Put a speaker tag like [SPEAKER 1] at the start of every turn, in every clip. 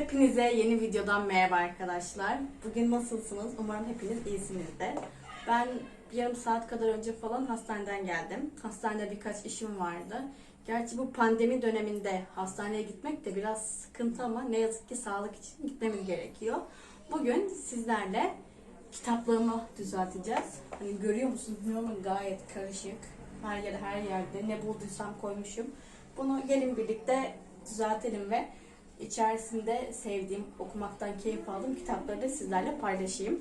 [SPEAKER 1] Hepinize yeni videodan merhaba arkadaşlar. Bugün nasılsınız? Umarım hepiniz iyisinizdir. Ben bir yarım saat kadar önce falan hastaneden geldim. Hastanede birkaç işim vardı. Gerçi bu pandemi döneminde hastaneye gitmek de biraz sıkıntı ama ne yazık ki sağlık için gitmemiz gerekiyor. Bugün sizlerle kitaplarımı düzelteceğiz. Hani görüyor musunuz bilmiyorum gayet karışık. Her yere her yerde ne bulduysam koymuşum. Bunu gelin birlikte düzeltelim ve içerisinde sevdiğim, okumaktan keyif aldığım kitapları da sizlerle paylaşayım.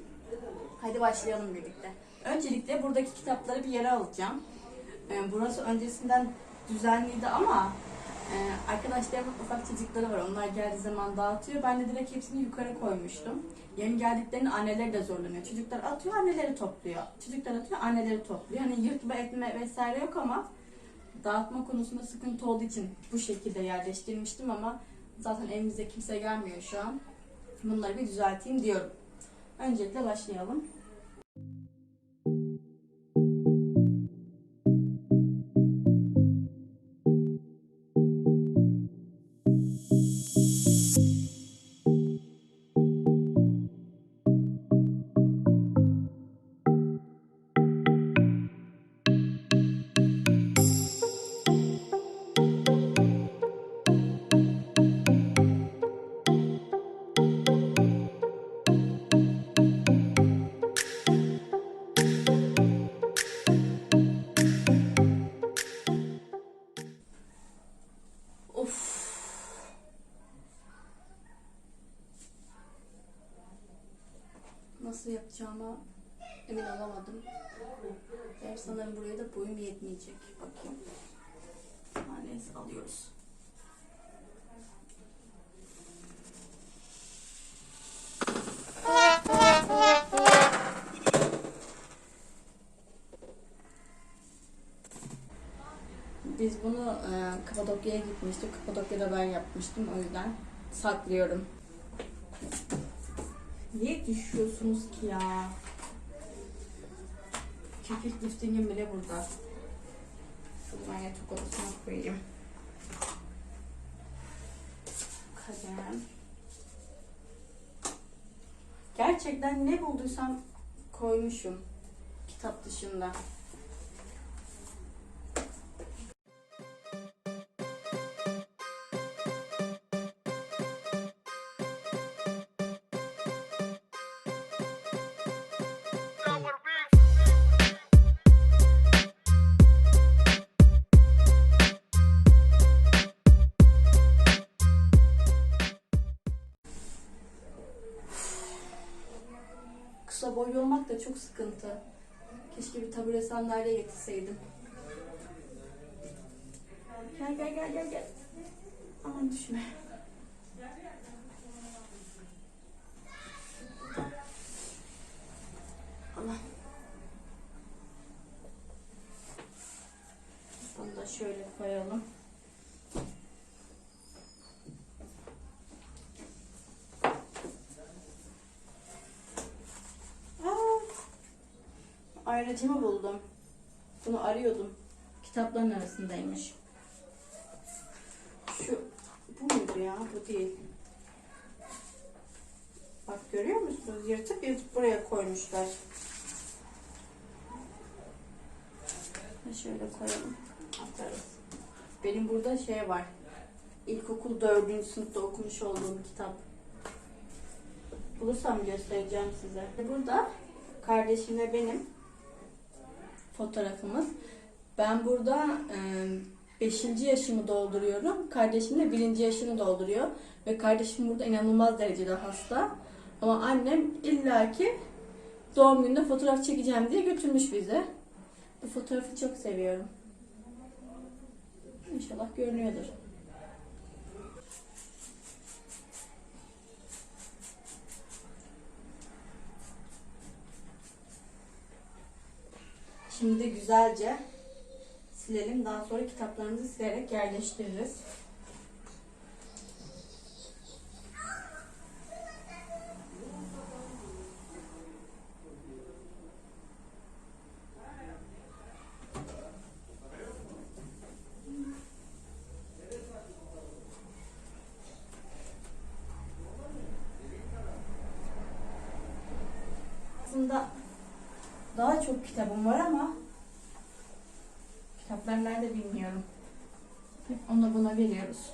[SPEAKER 1] Hadi başlayalım birlikte. Öncelikle buradaki kitapları bir yere alacağım. Ee, Burası öncesinden düzenliydi ama e, arkadaşlarımın ufak çocukları var. Onlar geldiği zaman dağıtıyor. Ben de direkt hepsini yukarı koymuştum. Yeni geldiklerinde anneleri de zorlanıyor. Çocuklar atıyor, anneleri topluyor. Çocuklar atıyor, anneleri topluyor. Hani yırtma etme vesaire yok ama dağıtma konusunda sıkıntı olduğu için bu şekilde yerleştirmiştim ama zaten evimizde kimse gelmiyor şu an. Bunları bir düzelteyim diyorum. Öncelikle başlayalım. Nasıl yapacağımı emin olamadım. Ben sanırım buraya da boyum yetmeyecek. Bakayım. Neyse alıyoruz. Biz bunu e, Kapadokya'ya gitmiştik. Kapadokya'da ben yapmıştım. O yüzden saklıyorum. Niye düşüyorsunuz ki ya? Kekik liftingim bile burada. Şuradan yatak odasına koyayım. Kalem. Gerçekten ne bulduysam koymuşum. Kitap dışında. Çok sıkıntı. Keşke bir tabure sandalye getirseydim. Gel gel gel gel gel. Aman düşme. Aman. Bunu da şöyle koyalım. Aa, ayracımı buldum. Bunu arıyordum. Kitapların arasındaymış. Şu bu muydu ya? Bu değil. Bak görüyor musunuz? Yırtıp yırtıp buraya koymuşlar. Şöyle koyalım. Atarız. Benim burada şey var. İlkokul dördüncü sınıfta okumuş olduğum kitap. Bulursam göstereceğim size. Burada kardeşim ve benim fotoğrafımız. Ben burada 5. yaşımı dolduruyorum. Kardeşim de 1. yaşını dolduruyor. Ve kardeşim burada inanılmaz derecede hasta. Ama annem illaki doğum gününde fotoğraf çekeceğim diye götürmüş bize. Bu fotoğrafı çok seviyorum. İnşallah görünüyordur. Şimdi güzelce silelim. Daha sonra kitaplarımızı silerek yerleştiririz. Çok kitabım var ama kitaplar nerede bilmiyorum. Onu da buna veriyoruz.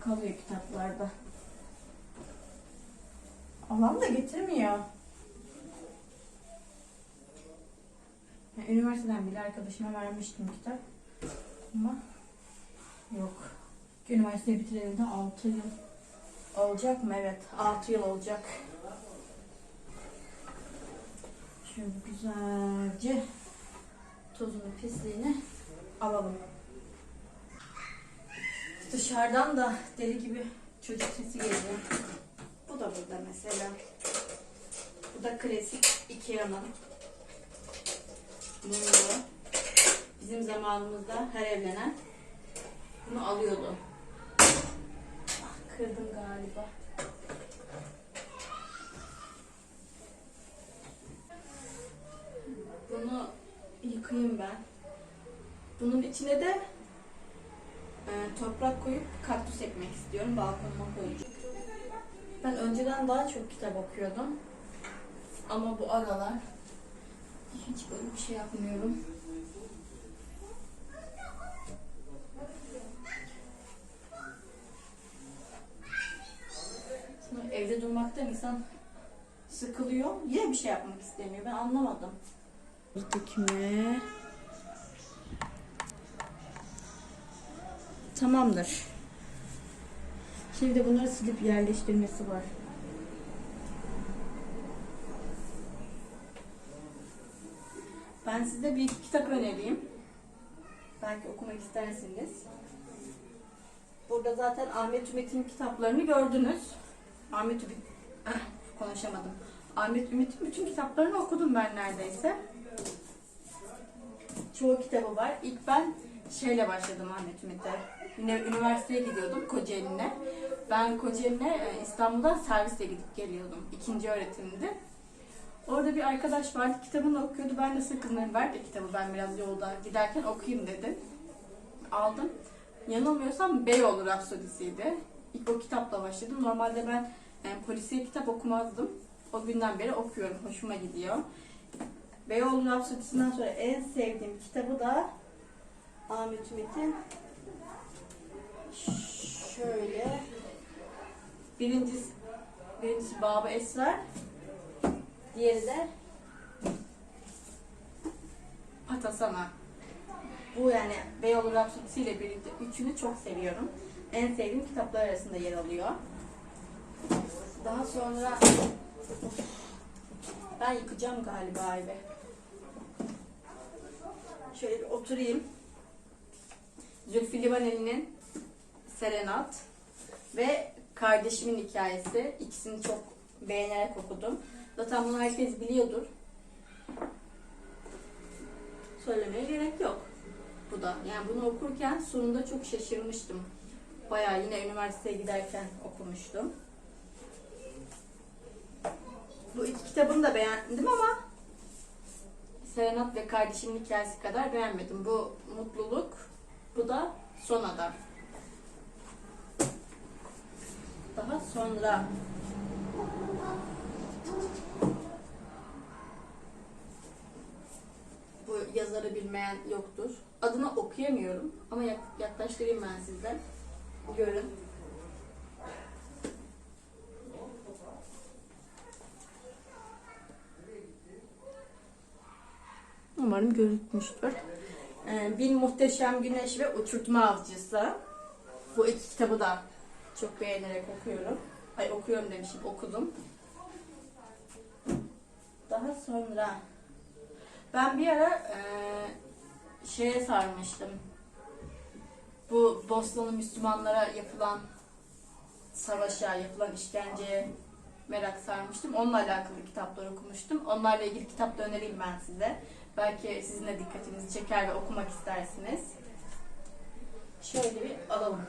[SPEAKER 1] Kalıyor kitaplarda. Ablam da getirmiyor. Yani üniversiteden bile arkadaşıma vermiştim kitap. Ama yok. Üniversiteyi bitireli de 6 yıl olacak mı? Evet. 6 yıl olacak. Şöyle güzelce tozunu pisliğini alalım. Dışarıdan da deli gibi çocuk sesi geliyor. Bu da burada mesela. Bu da klasik Ikea'nın mumlu. Bizim zamanımızda her evlenen bunu alıyordu. Ah, kırdım galiba. Yıkayayım ben. Bunun içine de e, toprak koyup kaktüs ekmek istiyorum. Balkonuma koyacağım. Ben önceden daha çok kitap okuyordum. Ama bu aralar hiç böyle bir şey yapmıyorum. Şimdi evde durmaktan insan sıkılıyor. Yine bir şey yapmak istemiyor. Ben anlamadım. Dikme. Tamamdır. Şimdi bunları silip yerleştirmesi var. Ben size bir kitap önereyim. Belki okumak istersiniz. Burada zaten Ahmet Ümit'in kitaplarını gördünüz. Ahmet Ümit, Ah, konuşamadım. Ahmet Ümit'in bütün kitaplarını okudum ben neredeyse. Çoğu kitabı var. İlk ben şeyle başladım Ahmet Ümit'e. Yine üniversiteye gidiyordum Kocaeli'ne. Ben Kocaeli'ne e, İstanbul'dan servisle gidip geliyordum. İkinci öğretimdi. Orada bir arkadaş vardı kitabını okuyordu. Ben de sıkıldım. Ver de kitabı ben biraz yolda giderken okuyayım dedim. Aldım. Yanılmıyorsam Beyoğlu Rapsodisi'ydi. İlk o kitapla başladım. Normalde ben yani polisiye kitap okumazdım. O günden beri okuyorum. Hoşuma gidiyor. Beyoğlu Rapsodisi'nden sonra en sevdiğim kitabı da Ahmet Ümit'in şöyle birincisi, birincisi Baba Esrar diğeri de Patasana. Bu yani Beyoğlu Rapsodisi ile birlikte üçünü çok seviyorum. En sevdiğim kitaplar arasında yer alıyor. Daha sonra ben yıkacağım galiba evi. Şöyle bir oturayım. Zülfü Livaneli'nin Serenat ve kardeşimin hikayesi. İkisini çok beğenerek okudum. Zaten bunu herkes biliyordur. Söylemeye gerek yok. Bu da. Yani bunu okurken sonunda çok şaşırmıştım. Bayağı yine üniversiteye giderken okumuştum. Bu iki kitabını da beğendim ama Serenat ve kardeşimin hikayesi kadar beğenmedim. Bu mutluluk, bu da son adam. Daha sonra bu yazarı bilmeyen yoktur. Adını okuyamıyorum ama yak- yaklaştırayım ben size. Görün. Umarım görünmüştür. Ee, Bin Muhteşem Güneş ve Uçurtma Avcısı. Bu iki kitabı da çok beğenerek okuyorum. Ay okuyorum demişim, okudum. Daha sonra ben bir ara e, şeye sarmıştım. Bu Bosnalı Müslümanlara yapılan savaşa, yapılan işkenceye merak sarmıştım. Onunla alakalı kitaplar okumuştum. Onlarla ilgili kitap da önereyim ben size. Belki sizin de dikkatinizi çeker ve okumak istersiniz. Şöyle bir alalım.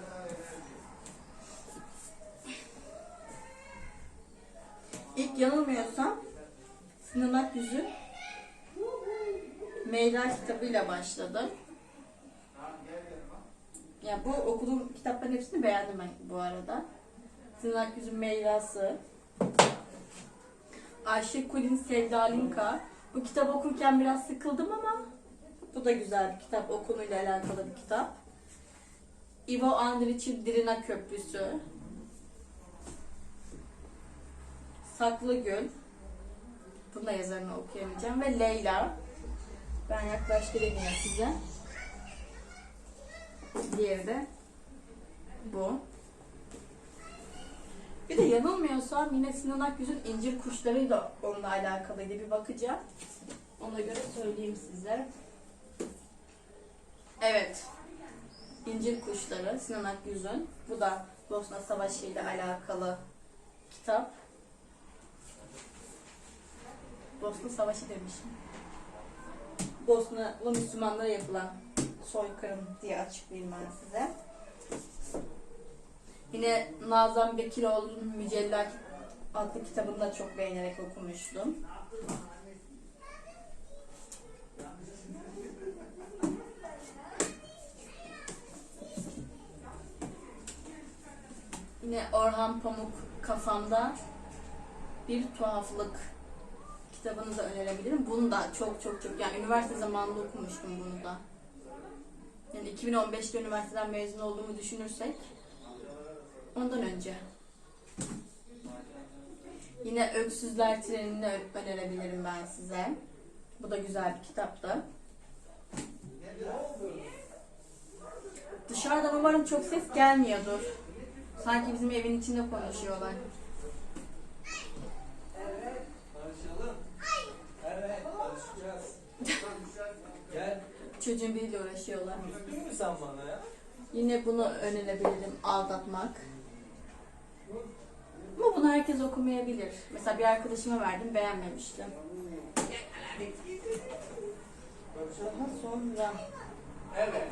[SPEAKER 1] İlk yanılmıyorsam Sinan Akgüz'ün Meyra kitabıyla başladım. Ya bu okuduğum kitapların hepsini beğendim ben bu arada. Sinan Akgüz'ün Meyra'sı. Ayşe Kulin Sevdalinka. Bu kitap okurken biraz sıkıldım ama bu da güzel bir kitap. O konuyla alakalı bir kitap. Ivo Andrić'in Drina Köprüsü. Saklı Gül. Bunun da yazarını okuyamayacağım. Ve Leyla. Ben yaklaştırayım yine size. Diğeri de bu. Bir de yanılmıyorsam yine Sinan Akgüz'ün İncir Kuşları da onunla alakalıydı. Bir bakacağım. Ona göre söyleyeyim size. Evet. İncir Kuşları Sinan Akgüz'ün. Bu da Bosna Savaşı ile alakalı kitap. Bosna Savaşı demişim. Bosnalı Müslümanlara yapılan soykırım diye açıklayayım ben size. Yine Nazan Bekiroğlu'nun Mücella adlı kitabını da çok beğenerek okumuştum. Yine Orhan Pamuk kafamda bir tuhaflık kitabını da önerebilirim. Bunu da çok çok çok yani üniversite zamanında okumuştum bunu da. Yani 2015'te üniversiteden mezun olduğumu düşünürsek ondan önce. Yine Öksüzler Treni'ni önerebilirim ben size. Bu da güzel bir kitaptı. Dışarıdan umarım çok ses gelmiyordur. Sanki bizim evin içinde konuşuyorlar. Çocuğun biriyle uğraşıyorlar.
[SPEAKER 2] Üzgün mü sen bana ya?
[SPEAKER 1] Yine bunu önerebilirim. Aldatmak. Ama bunu herkes okumayabilir. Mesela bir arkadaşıma verdim beğenmemiştim. Daha sonra
[SPEAKER 2] Evet.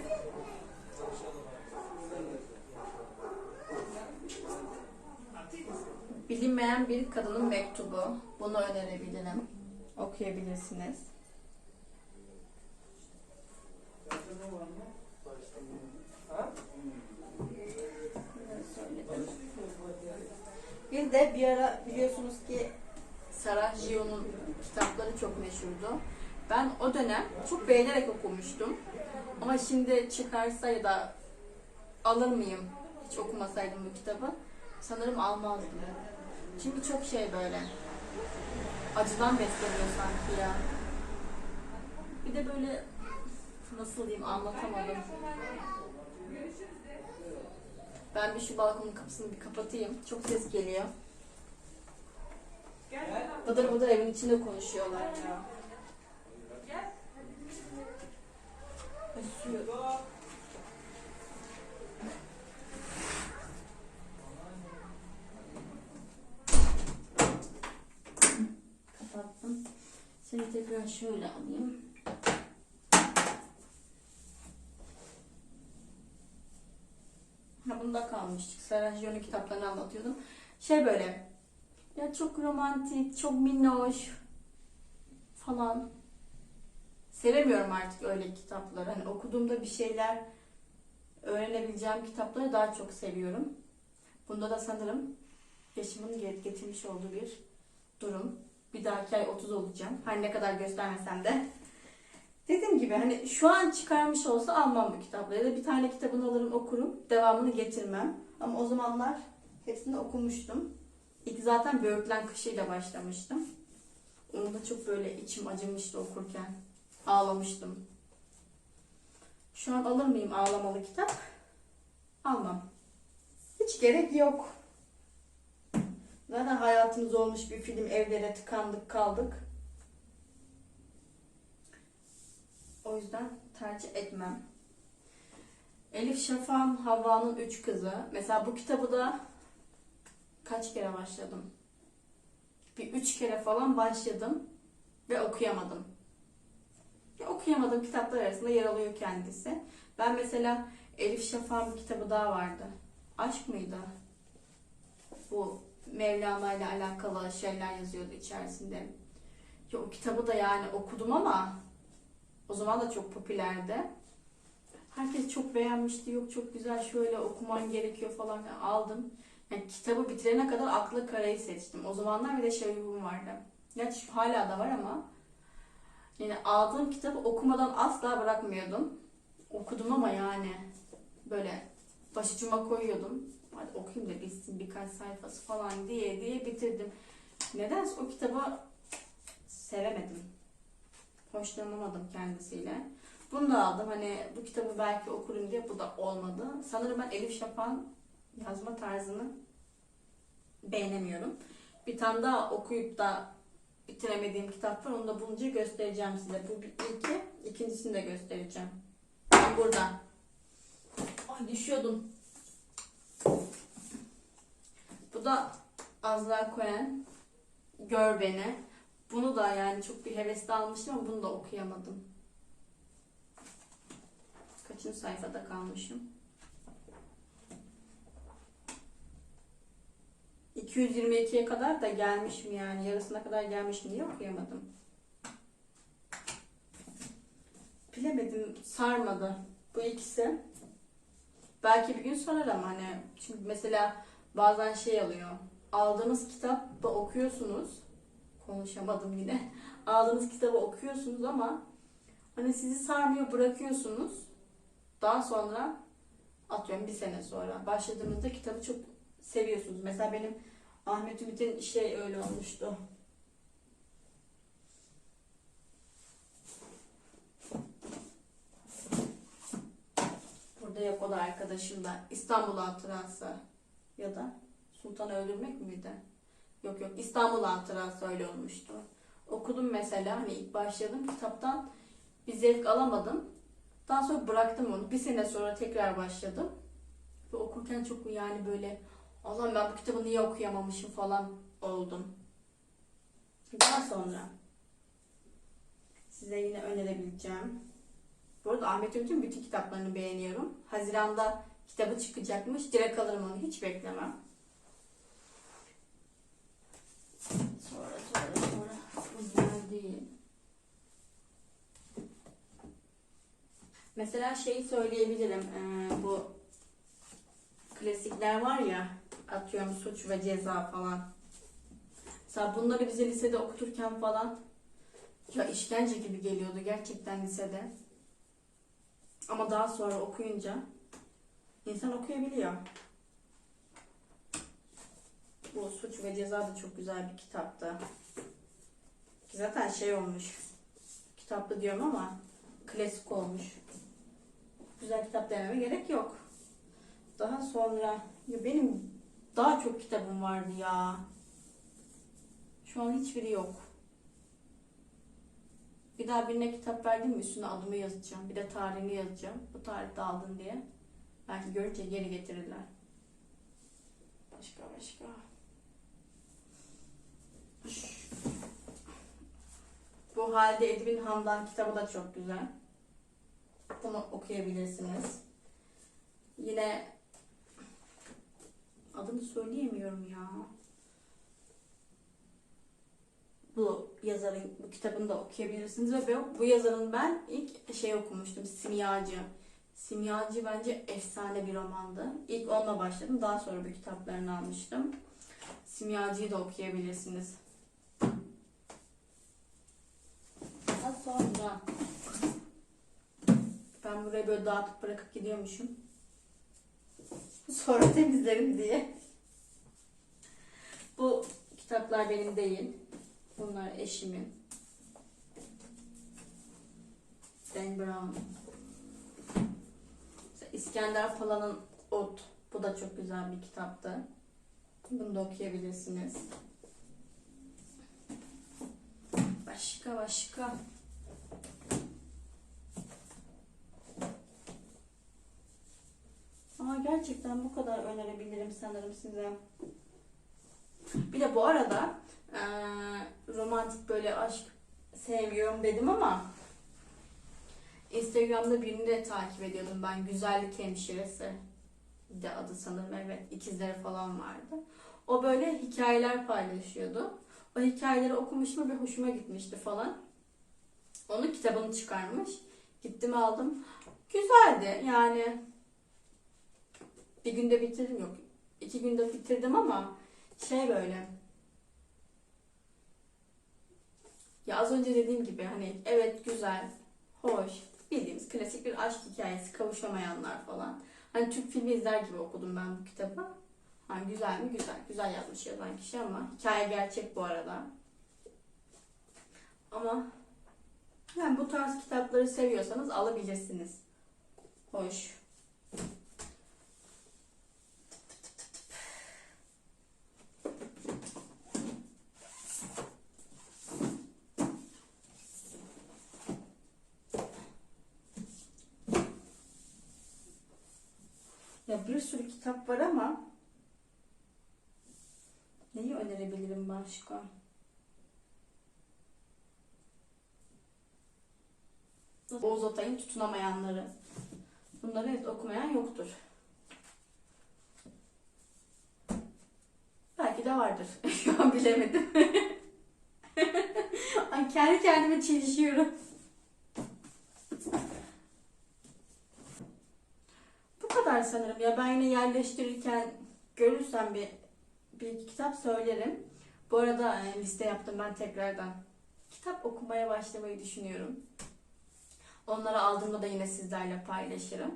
[SPEAKER 1] Bilinmeyen bir kadının mektubu. Bunu önerebilirim. Okuyabilirsiniz.
[SPEAKER 2] Ha?
[SPEAKER 1] Bir de bir ara biliyorsunuz ki Sarajevo'nun kitapları çok meşhurdu. Ben o dönem çok beğenerek okumuştum. Ama şimdi çıkarsa ya da alır mıyım hiç okumasaydım bu kitabı? Sanırım almazdım. Çünkü çok şey böyle. Acıdan besleniyor sanki ya. Bir de böyle nasıl diyeyim anlatamadım. Ben bir şu balkonun kapısını bir kapatayım. Çok ses geliyor. Bıdır bıdır evin içinde konuşuyorlar ya. Esiyor. Kapattım. Seni tekrar şöyle alayım. Bunda kalmıştık. Sarajevo'nun kitaplarını anlatıyordum. Şey böyle. Ya çok romantik, çok minnoş falan. Sevemiyorum artık öyle kitapları. Hani okuduğumda bir şeyler öğrenebileceğim kitapları daha çok seviyorum. Bunda da sanırım yaşımın get- getirmiş olduğu bir durum. Bir dahaki ay 30 olacağım. Her ne kadar göstermesem de. Dediğim gibi hani şu an çıkarmış olsa almam bu kitapları. Ya da bir tane kitabını alırım okurum. Devamını getirmem. Ama o zamanlar hepsini okumuştum. İlk zaten Böğürtlen Kışı'yla başlamıştım. Onu da çok böyle içim acımıştı okurken. Ağlamıştım. Şu an alır mıyım ağlamalı kitap? Almam. Hiç gerek yok. Zaten hayatımız olmuş bir film. Evlere tıkandık kaldık. O yüzden tercih etmem. Elif Şafak'ın Havva'nın Üç Kızı. Mesela bu kitabı da kaç kere başladım? Bir üç kere falan başladım ve okuyamadım. Ya okuyamadığım kitaplar arasında yer alıyor kendisi. Ben mesela Elif Şafak'ın bir kitabı daha vardı. Aşk mıydı? Bu Mevlana ile alakalı şeyler yazıyordu içerisinde. Ya o kitabı da yani okudum ama o zaman da çok popülerdi. Herkes çok beğenmişti. Yok çok güzel şöyle okuman gerekiyor falan. Yani aldım. Yani kitabı bitirene kadar aklı karayı seçtim. O zamanlar bir de şevim vardı. Gerçi hala da var ama Yani aldığım kitabı okumadan asla bırakmıyordum. Okudum ama yani böyle başucuma koyuyordum. Hadi okuyayım da bitsin birkaç sayfası falan diye diye bitirdim. Nedense o kitabı sevemedim. Hoşlanamadım kendisiyle. Bunu da aldım. Hani bu kitabı belki okurum diye bu da olmadı. Sanırım ben Elif Şafak'ın yazma tarzını beğenemiyorum. Bir tane daha okuyup da bitiremediğim kitap var. Onu da bulunca göstereceğim size. Bu ilki. ikincisini de göstereceğim. Burada. Ay düşüyordum. Bu da Azra Cohen. Gör Beni. Bunu da yani çok bir hevesle almıştım ama bunu da okuyamadım. Kaçıncı sayfada kalmışım? 222'ye kadar da gelmişim yani. Yarısına kadar gelmişim diye okuyamadım. Bilemedim. Sarmadı. Bu ikisi. Belki bir gün sarar ama hani çünkü mesela bazen şey alıyor. Aldığınız kitabı okuyorsunuz. Konuşamadım yine. Aldığınız kitabı okuyorsunuz ama hani sizi sarmıyor bırakıyorsunuz. Daha sonra atıyorum bir sene sonra başladığınızda kitabı çok seviyorsunuz. Mesela benim Ahmet Ümit'in şey öyle olmuştu. Burada yok o da arkadaşım da. İstanbul Hatırası ya da Sultan'ı öldürmek miydi? Yok yok İstanbul Hatırası öyle olmuştu. Okudum mesela hani ilk başladım kitaptan bir zevk alamadım. Daha sonra bıraktım onu. Bir sene sonra tekrar başladım. Ve okurken çok yani böyle Allah'ım ben bu kitabı niye okuyamamışım falan oldum. Daha sonra size yine önerebileceğim. Bu arada Ahmet Ümit'in bütün kitaplarını beğeniyorum. Haziran'da kitabı çıkacakmış. Direkt alırım onu. Hiç beklemem. Sonra sonra sonra. Bunlar değil. Mesela şeyi söyleyebilirim. Ee, bu klasikler var ya atıyorum suç ve ceza falan. Mesela bunları bize lisede okuturken falan ya işkence gibi geliyordu gerçekten lisede. Ama daha sonra okuyunca insan okuyabiliyor. Bu suç ve ceza da çok güzel bir kitaptı. Zaten şey olmuş. Kitaplı diyorum ama klasik olmuş. Güzel kitap dememe gerek yok. Daha sonra ya benim daha çok kitabım vardı ya. Şu an hiçbiri yok. Bir daha birine kitap verdim mi üstüne adımı yazacağım. Bir de tarihini yazacağım. Bu tarihte aldın diye. Belki görünce geri getirirler. Başka başka. Bu halde Edwin Hamdan kitabı da çok güzel. Bunu okuyabilirsiniz. Yine adını söyleyemiyorum ya. Bu yazarın bu kitabını da okuyabilirsiniz ve bu, bu yazarın ben ilk şey okumuştum Simyacı. Simyacı bence efsane bir romandı. İlk onunla başladım. Daha sonra bu kitaplarını almıştım. Simyacı'yı da okuyabilirsiniz. Daha sonra ben burayı böyle dağıtıp bırakıp gidiyormuşum. Sonra temizlerim diye. Bu kitaplar benim değil. Bunlar eşimin. Dan Brown. İskender Pala'nın Ot. Bu da çok güzel bir kitaptı. Bunu da okuyabilirsiniz. Başka başka. Ama gerçekten bu kadar önerebilirim sanırım size. Bir de bu arada eee, romantik böyle aşk sevmiyorum dedim ama Instagram'da birini de takip ediyordum ben. Güzellik hemşiresi de adı sanırım evet. ikizleri falan vardı. O böyle hikayeler paylaşıyordu. O hikayeleri okumuşum ve hoşuma gitmişti falan. Onun kitabını çıkarmış. Gittim aldım. Güzeldi yani. Bir günde bitirdim yok. iki günde bitirdim ama şey böyle Ya az önce dediğim gibi hani evet güzel, hoş, bildiğimiz klasik bir aşk hikayesi, kavuşamayanlar falan. Hani Türk filmi izler gibi okudum ben bu kitabı. Ha, güzel mi? Güzel. Güzel yazmış yazan kişi ama hikaye gerçek bu arada. Ama yani bu tarz kitapları seviyorsanız alabilirsiniz. Hoş. Ya bir sürü kitap var ama neyi önerebilirim başka? Oğuz Atay'ın tutunamayanları. Bunları evet okumayan yoktur. Belki de vardır. Şu an bilemedim. Ay kendi kendime çelişiyorum. Kadar sanırım. Ya ben yine yerleştirirken görürsem bir bir kitap söylerim. Bu arada e, liste yaptım ben tekrardan. Kitap okumaya başlamayı düşünüyorum. Onları aldığımda da yine sizlerle paylaşırım.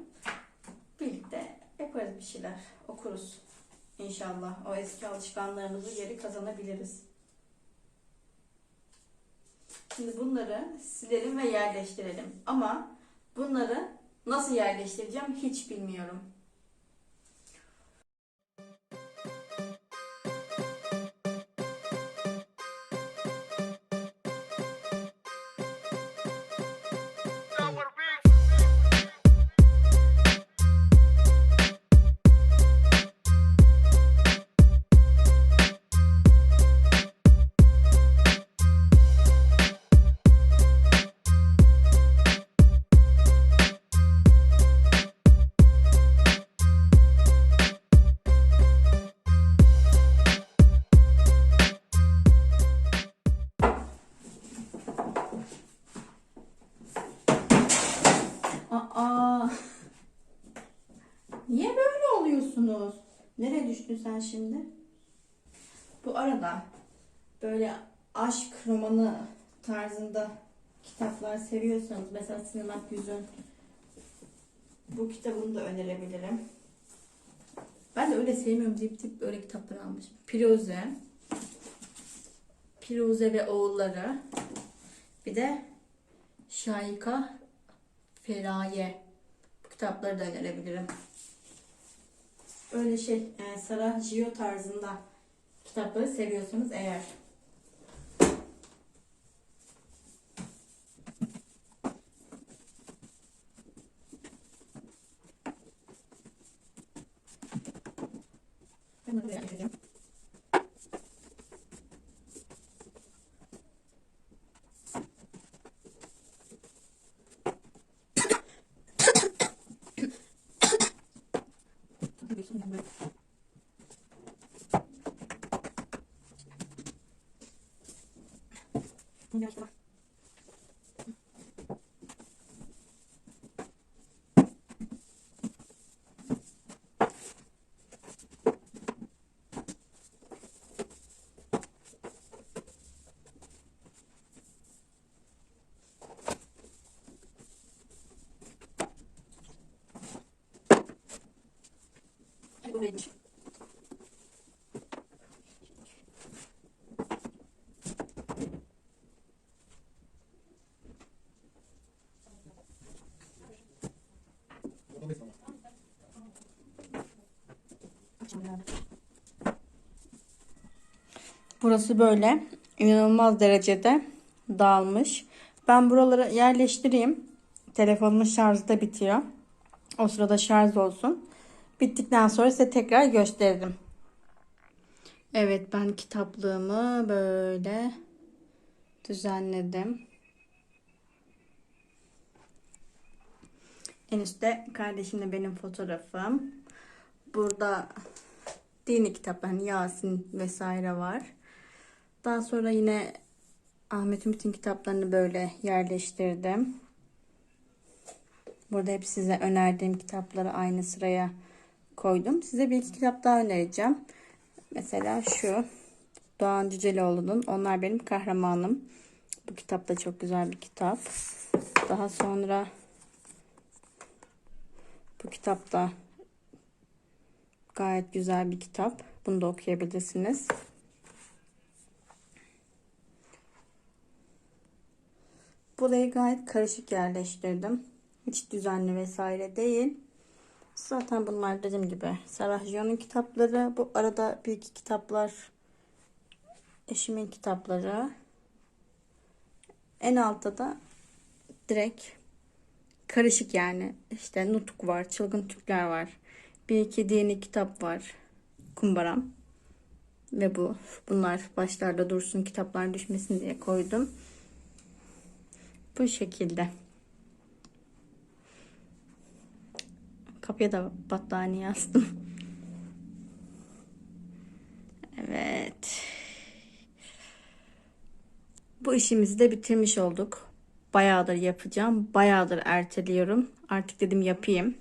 [SPEAKER 1] Birlikte yaparız bir şeyler. Okuruz. İnşallah. O eski alışkanlığımızı geri kazanabiliriz. Şimdi bunları silelim ve yerleştirelim. Ama bunları nasıl yerleştireceğim hiç bilmiyorum. Düştün sen şimdi? Bu arada böyle aşk romanı tarzında kitaplar seviyorsanız mesela Sinemat Yüz'ün bu kitabını da önerebilirim. Ben de öyle sevmiyorum deyip deyip böyle kitaplar almışım. Piroze, Piroze ve oğulları, bir de Şayika Feraye. Bu kitapları da önerebilirim. Öyle şey, e, Sarah Gio tarzında kitapları seviyorsanız eğer. Ben bunu beğendim. Böyleymiş. Burası böyle inanılmaz derecede dağılmış. Ben buraları yerleştireyim. Telefonumun şarjı da bitiyor. O sırada şarj olsun. Bittikten sonra size tekrar gösteririm. Evet ben kitaplığımı böyle düzenledim. En üstte kardeşimle benim fotoğrafım. Burada dini kitaplar, hani Yasin vesaire var. Daha sonra yine Ahmet Ümit'in kitaplarını böyle yerleştirdim. Burada hep size önerdiğim kitapları aynı sıraya koydum. Size bir iki kitap daha önereceğim. Mesela şu Doğan Cüceloğlu'nun Onlar Benim Kahramanım. Bu kitap da çok güzel bir kitap. Daha sonra bu kitap da gayet güzel bir kitap. Bunu da okuyabilirsiniz. Burayı gayet karışık yerleştirdim. Hiç düzenli vesaire değil. Zaten bunlar dediğim gibi Sarahjion'un kitapları. Bu arada bir iki kitaplar eşimin kitapları. En altta da direkt karışık yani. İşte Nutuk var, Çılgın Türkler var. Bir iki dini kitap var. Kumbaram. Ve bu. Bunlar başlarda dursun kitaplar düşmesin diye koydum. Bu şekilde. Kapıya da battaniye astım. Evet. Bu işimizi de bitirmiş olduk. Bayağıdır yapacağım. Bayağıdır erteliyorum. Artık dedim yapayım.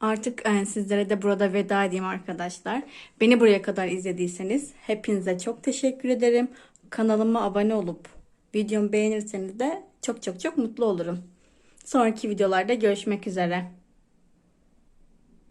[SPEAKER 1] Artık e, sizlere de burada veda edeyim arkadaşlar. Beni buraya kadar izlediyseniz hepinize çok teşekkür ederim. Kanalıma abone olup videomu beğenirseniz de çok çok çok mutlu olurum. Sonraki videolarda görüşmek üzere.